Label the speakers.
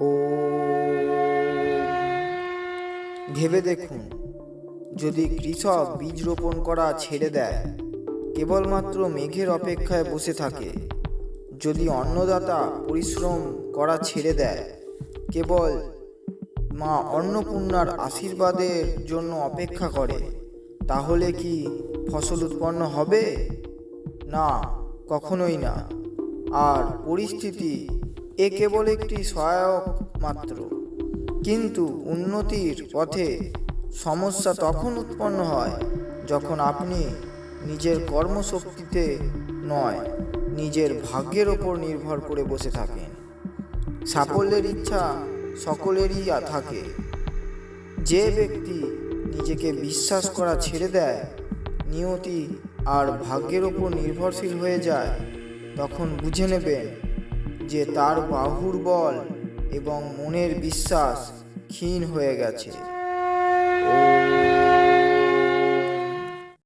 Speaker 1: ও। ভেবে দেখুন, যদি কৃষক বীজ রোপণ করা ছেড়ে দেয়, কেবলমাত্র মেঘের অপেক্ষায় বসে থাকে, যদি অন্নদাতা পরিশ্রম করা ছেড়ে দেয়, কেবল মা অন্নপূর্ণার আশীর্বাদের জন্য অপেক্ষা করে, তাহলে কি ফসল উৎপন্ন হবে? না, কখনোই না। আর পরিস্থিতি এ কেবল একটি সহায়ক মাত্র। কিন্তু উন্নতির পথে সমস্যা তখন উৎপন্ন হয় যখন আপনি নিজের কর্মশক্তিতে নয়, নিজের ভাগ্যের ওপর নির্ভর করে বসে থাকেন। সাফল্যের ইচ্ছা সকলেরই থাকে। যে ব্যক্তি নিজেকে বিশ্বাস করা ছেড়ে দেয়, নিয়তি আর ভাগ্যের ওপর নির্ভরশীল হয়ে যায়, তখন বুঝে নেবেন যে তার বাহুর বল এবং মনের বিশ্বাস ক্ষীণ হয়ে গেছে।